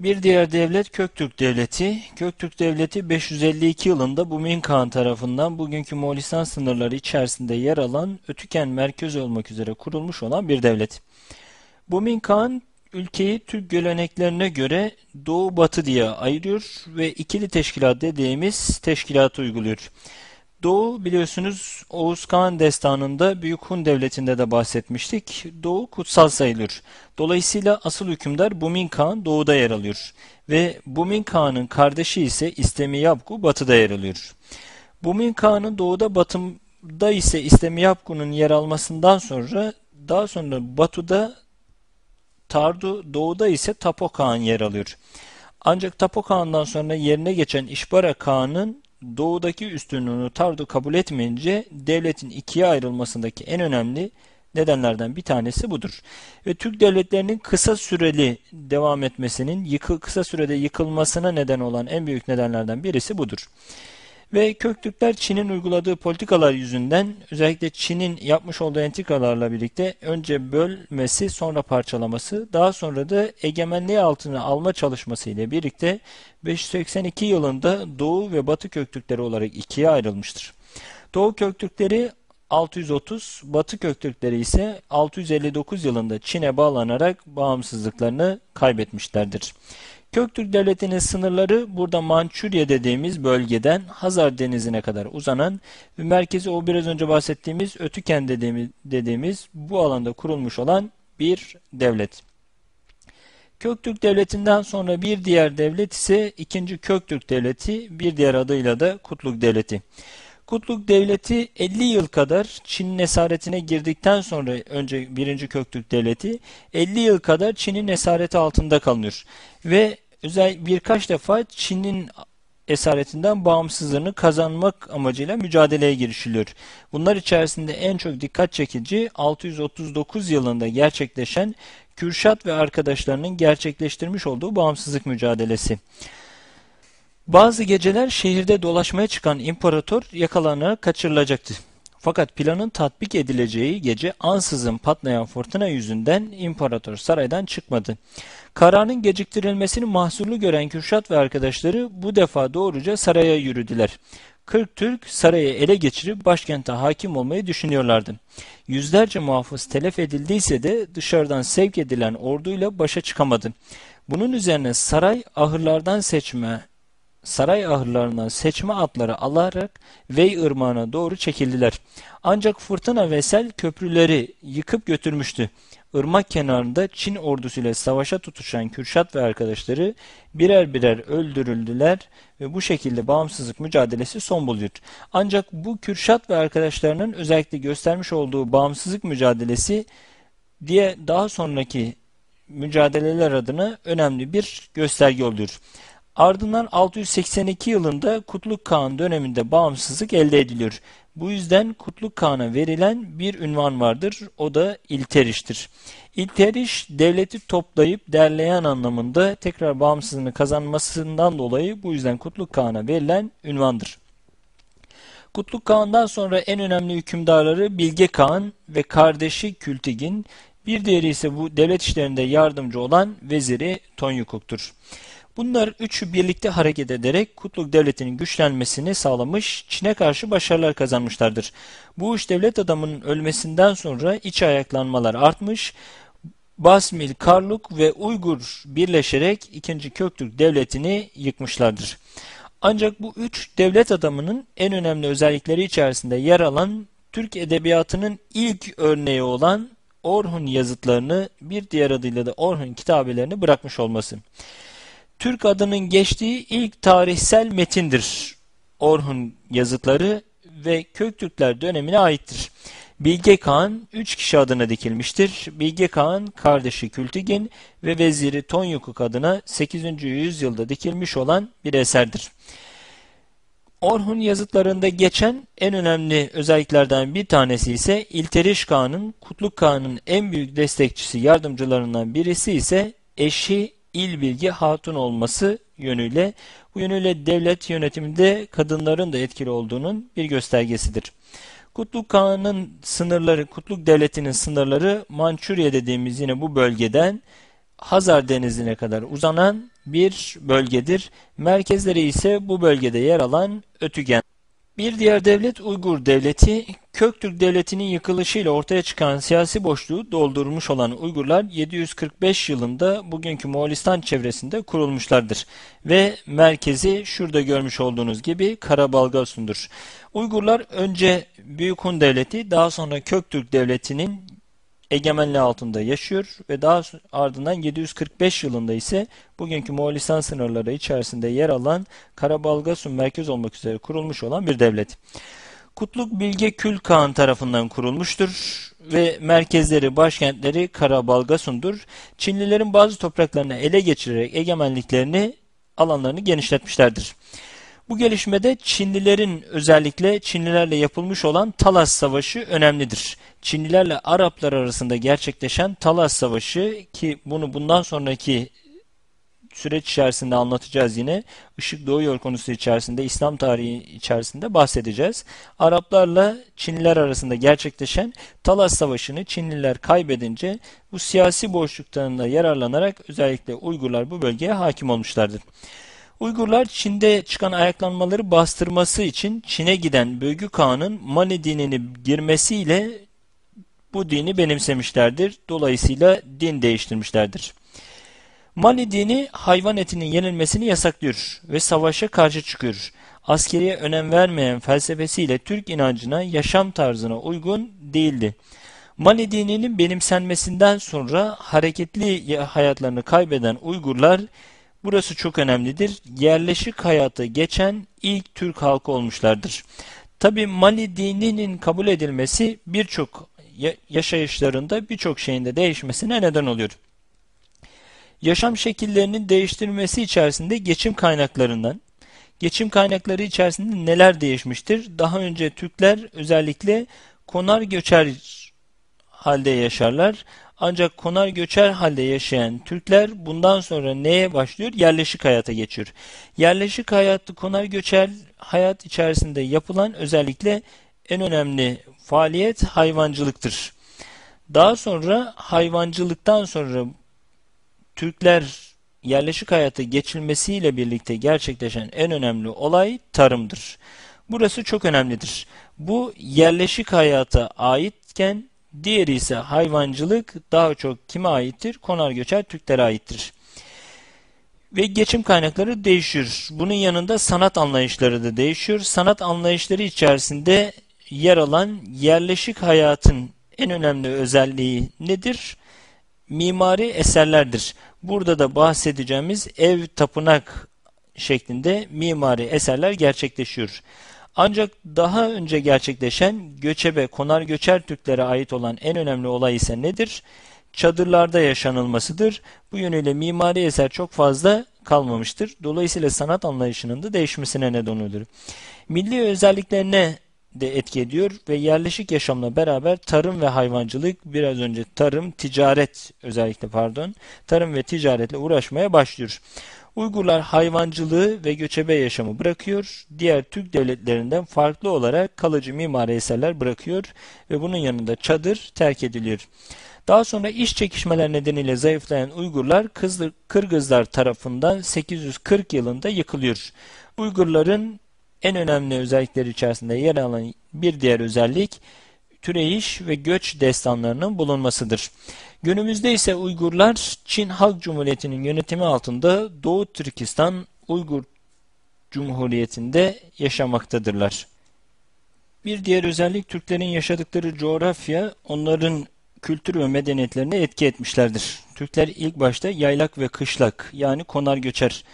Bir diğer devlet Köktürk Devleti. Köktürk Devleti 552 yılında Bumin Kağan tarafından bugünkü Moğolistan sınırları içerisinde yer alan Ötüken merkez olmak üzere kurulmuş olan bir devlet. Bumin Kağan ülkeyi Türk göreneklerine göre Doğu Batı diye ayırıyor ve ikili teşkilat dediğimiz teşkilatı uyguluyor. Doğu biliyorsunuz Oğuz Kağan destanında Büyük Hun Devleti'nde de bahsetmiştik. Doğu kutsal sayılır. Dolayısıyla asıl hükümdar Bumin Kağan doğuda yer alıyor. Ve Bumin Kağan'ın kardeşi ise İstemi Yapgu batıda yer alıyor. Bumin Kağan'ın doğuda batımda ise İstemi Yapgu'nun yer almasından sonra daha sonra batıda Tardu, doğuda ise Tapo Kağan yer alıyor. Ancak Tapo Kağan'dan sonra yerine geçen İşbara Kağan'ın doğudaki üstünlüğünü Tardu kabul etmeyince devletin ikiye ayrılmasındaki en önemli nedenlerden bir tanesi budur. Ve Türk devletlerinin kısa süreli devam etmesinin yıkı, kısa sürede yıkılmasına neden olan en büyük nedenlerden birisi budur. Ve Köktürkler Çin'in uyguladığı politikalar yüzünden özellikle Çin'in yapmış olduğu entrikalarla birlikte önce bölmesi sonra parçalaması daha sonra da egemenliği altına alma çalışması ile birlikte 582 yılında Doğu ve Batı Köktürkleri olarak ikiye ayrılmıştır. Doğu Köktürkleri 630, Batı Köktürkleri ise 659 yılında Çin'e bağlanarak bağımsızlıklarını kaybetmişlerdir. Köktürk Devleti'nin sınırları burada Mançurya dediğimiz bölgeden Hazar Denizi'ne kadar uzanan ve merkezi o biraz önce bahsettiğimiz Ötüken dediğimiz, dediğimiz bu alanda kurulmuş olan bir devlet. Köktürk Devleti'nden sonra bir diğer devlet ise 2. Köktürk Devleti, bir diğer adıyla da Kutluk Devleti. Kutluk Devleti 50 yıl kadar Çin'in esaretine girdikten sonra önce 1. Köktürk Devleti 50 yıl kadar Çin'in esareti altında kalıyor. Ve özel birkaç defa Çin'in esaretinden bağımsızlığını kazanmak amacıyla mücadeleye girişiliyor. Bunlar içerisinde en çok dikkat çekici 639 yılında gerçekleşen Kürşat ve arkadaşlarının gerçekleştirmiş olduğu bağımsızlık mücadelesi. Bazı geceler şehirde dolaşmaya çıkan imparator yakalanarak kaçırılacaktı. Fakat planın tatbik edileceği gece ansızın patlayan fırtına yüzünden imparator saraydan çıkmadı. Kararın geciktirilmesini mahsurlu gören Kürşat ve arkadaşları bu defa doğruca saraya yürüdüler. 40 Türk sarayı ele geçirip başkente hakim olmayı düşünüyorlardı. Yüzlerce muhafız telef edildiyse de dışarıdan sevk edilen orduyla başa çıkamadı. Bunun üzerine saray ahırlardan seçme saray ahırlarından seçme atları alarak Vey ırmağına doğru çekildiler. Ancak fırtına ve sel köprüleri yıkıp götürmüştü. Irmak kenarında Çin ordusuyla savaşa tutuşan Kürşat ve arkadaşları birer birer öldürüldüler ve bu şekilde bağımsızlık mücadelesi son buluyor. Ancak bu Kürşat ve arkadaşlarının özellikle göstermiş olduğu bağımsızlık mücadelesi diye daha sonraki mücadeleler adına önemli bir gösterge oluyor. Ardından 682 yılında Kutluk Kağan döneminde bağımsızlık elde ediliyor. Bu yüzden Kutluk Kağan'a verilen bir ünvan vardır. O da İlteriş'tir. İlteriş devleti toplayıp derleyen anlamında tekrar bağımsızlığını kazanmasından dolayı bu yüzden Kutluk Kağan'a verilen ünvandır. Kutluk Kağan'dan sonra en önemli hükümdarları Bilge Kağan ve kardeşi Kültigin, bir diğeri ise bu devlet işlerinde yardımcı olan veziri Tonyukuk'tur. Bunlar üçü birlikte hareket ederek Kutluk Devleti'nin güçlenmesini sağlamış, Çin'e karşı başarılar kazanmışlardır. Bu üç devlet adamının ölmesinden sonra iç ayaklanmalar artmış, Basmil, Karluk ve Uygur birleşerek 2. Köktürk Devleti'ni yıkmışlardır. Ancak bu üç devlet adamının en önemli özellikleri içerisinde yer alan Türk edebiyatının ilk örneği olan Orhun yazıtlarını bir diğer adıyla da Orhun kitabelerini bırakmış olması. Türk adının geçtiği ilk tarihsel metindir. Orhun yazıtları ve Köktürkler dönemine aittir. Bilge Kağan üç kişi adına dikilmiştir. Bilge Kağan kardeşi Kültigin ve veziri Tonyukuk adına 8. yüzyılda dikilmiş olan bir eserdir. Orhun yazıtlarında geçen en önemli özelliklerden bir tanesi ise İlteriş Kağan'ın Kutluk Kağan'ın en büyük destekçisi yardımcılarından birisi ise eşi il bilgi hatun olması yönüyle bu yönüyle devlet yönetiminde kadınların da etkili olduğunun bir göstergesidir. Kutluk Kağan'ın sınırları, Kutluk Devleti'nin sınırları Mançurya dediğimiz yine bu bölgeden Hazar Denizi'ne kadar uzanan bir bölgedir. Merkezleri ise bu bölgede yer alan Ötügen. Bir diğer devlet Uygur Devleti, Köktürk Devleti'nin yıkılışıyla ortaya çıkan siyasi boşluğu doldurmuş olan Uygurlar 745 yılında bugünkü Moğolistan çevresinde kurulmuşlardır. Ve merkezi şurada görmüş olduğunuz gibi Karabalgasun'dur. Uygurlar önce Büyük Hun Devleti daha sonra Köktürk Devleti'nin egemenliği altında yaşıyor ve daha ardından 745 yılında ise bugünkü Moğolistan sınırları içerisinde yer alan Karabalgasun merkez olmak üzere kurulmuş olan bir devlet. Kutluk Bilge Kül Kağan tarafından kurulmuştur ve merkezleri, başkentleri Karabalgasun'dur. Çinlilerin bazı topraklarını ele geçirerek egemenliklerini, alanlarını genişletmişlerdir. Bu gelişmede Çinlilerin özellikle Çinlilerle yapılmış olan Talas Savaşı önemlidir. Çinlilerle Araplar arasında gerçekleşen Talas Savaşı ki bunu bundan sonraki süreç içerisinde anlatacağız yine. Işık doğuyor konusu içerisinde, İslam tarihi içerisinde bahsedeceğiz. Araplarla Çinliler arasında gerçekleşen Talas Savaşı'nı Çinliler kaybedince bu siyasi boşluktan da yararlanarak özellikle Uygurlar bu bölgeye hakim olmuşlardır. Uygurlar Çin'de çıkan ayaklanmaları bastırması için Çin'e giden Bölgü Kağan'ın Mani dinini girmesiyle bu dini benimsemişlerdir. Dolayısıyla din değiştirmişlerdir. Mani dini hayvan etinin yenilmesini yasaklıyor ve savaşa karşı çıkıyor. Askeriye önem vermeyen felsefesiyle Türk inancına, yaşam tarzına uygun değildi. Mani dininin benimsenmesinden sonra hareketli hayatlarını kaybeden Uygurlar Burası çok önemlidir. Yerleşik hayata geçen ilk Türk halkı olmuşlardır. Tabi Mali dininin kabul edilmesi birçok yaşayışlarında birçok şeyin de değişmesine neden oluyor. Yaşam şekillerinin değiştirilmesi içerisinde geçim kaynaklarından, geçim kaynakları içerisinde neler değişmiştir? Daha önce Türkler özellikle konar göçer halde yaşarlar. Ancak konar göçer halde yaşayan Türkler bundan sonra neye başlıyor? Yerleşik hayata geçiyor. Yerleşik hayatı konar göçer hayat içerisinde yapılan özellikle en önemli faaliyet hayvancılıktır. Daha sonra hayvancılıktan sonra Türkler yerleşik hayata geçilmesiyle birlikte gerçekleşen en önemli olay tarımdır. Burası çok önemlidir. Bu yerleşik hayata aitken Diğeri ise hayvancılık daha çok kime aittir? Konar göçer Türklere aittir. Ve geçim kaynakları değişiyor. Bunun yanında sanat anlayışları da değişiyor. Sanat anlayışları içerisinde yer alan yerleşik hayatın en önemli özelliği nedir? Mimari eserlerdir. Burada da bahsedeceğimiz ev tapınak şeklinde mimari eserler gerçekleşiyor. Ancak daha önce gerçekleşen göçebe, konar göçer Türklere ait olan en önemli olay ise nedir? Çadırlarda yaşanılmasıdır. Bu yönüyle mimari eser çok fazla kalmamıştır. Dolayısıyla sanat anlayışının da değişmesine neden olur. Milli özelliklerine de etki ediyor ve yerleşik yaşamla beraber tarım ve hayvancılık biraz önce tarım, ticaret özellikle pardon, tarım ve ticaretle uğraşmaya başlıyor. Uygurlar hayvancılığı ve göçebe yaşamı bırakıyor. Diğer Türk devletlerinden farklı olarak kalıcı mimari eserler bırakıyor ve bunun yanında çadır terk ediliyor. Daha sonra iş çekişmeler nedeniyle zayıflayan Uygurlar Kırgızlar tarafından 840 yılında yıkılıyor. Uygurların en önemli özellikleri içerisinde yer alan bir diğer özellik türeyiş ve göç destanlarının bulunmasıdır. Günümüzde ise Uygurlar Çin Halk Cumhuriyeti'nin yönetimi altında Doğu Türkistan Uygur Cumhuriyeti'nde yaşamaktadırlar. Bir diğer özellik Türklerin yaşadıkları coğrafya onların kültür ve medeniyetlerine etki etmişlerdir. Türkler ilk başta yaylak ve kışlak yani konar göçer.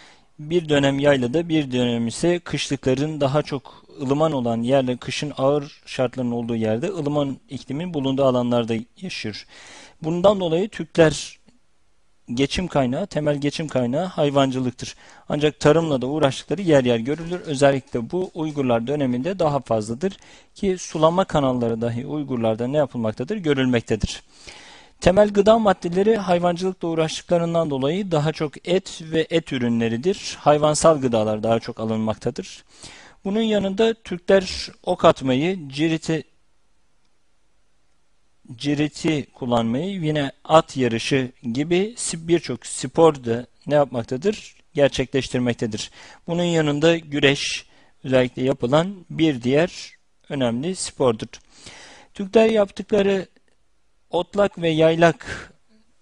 Bir dönem yaylada bir dönem ise kışlıkların daha çok ılıman olan yerde, kışın ağır şartların olduğu yerde ılıman iklimin bulunduğu alanlarda yaşıyor. Bundan dolayı Türkler geçim kaynağı, temel geçim kaynağı hayvancılıktır. Ancak tarımla da uğraştıkları yer yer görülür. Özellikle bu Uygurlar döneminde daha fazladır ki sulama kanalları dahi Uygurlarda ne yapılmaktadır? Görülmektedir. Temel gıda maddeleri hayvancılıkla uğraştıklarından dolayı daha çok et ve et ürünleridir. Hayvansal gıdalar daha çok alınmaktadır. Bunun yanında Türkler ok atmayı, ciriti ciriti kullanmayı yine at yarışı gibi birçok spor da ne yapmaktadır? Gerçekleştirmektedir. Bunun yanında güreş özellikle yapılan bir diğer önemli spordur. Türkler yaptıkları otlak ve yaylak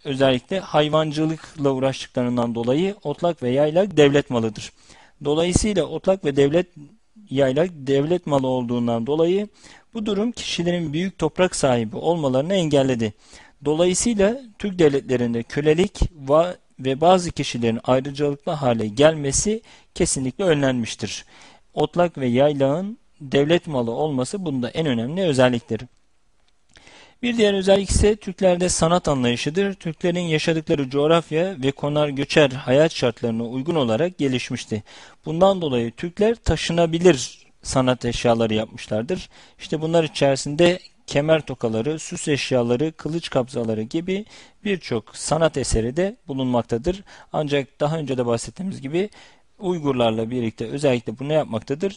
özellikle hayvancılıkla uğraştıklarından dolayı otlak ve yaylak devlet malıdır. Dolayısıyla otlak ve devlet yaylak devlet malı olduğundan dolayı bu durum kişilerin büyük toprak sahibi olmalarını engelledi. Dolayısıyla Türk devletlerinde kölelik ve bazı kişilerin ayrıcalıklı hale gelmesi kesinlikle önlenmiştir. Otlak ve yaylağın devlet malı olması bunda en önemli özellikleri. Bir diğer özellik ise Türklerde sanat anlayışıdır. Türklerin yaşadıkları coğrafya ve konar göçer hayat şartlarına uygun olarak gelişmişti. Bundan dolayı Türkler taşınabilir sanat eşyaları yapmışlardır. İşte bunlar içerisinde kemer tokaları, süs eşyaları, kılıç kabzaları gibi birçok sanat eseri de bulunmaktadır. Ancak daha önce de bahsettiğimiz gibi Uygurlarla birlikte özellikle bu ne yapmaktadır?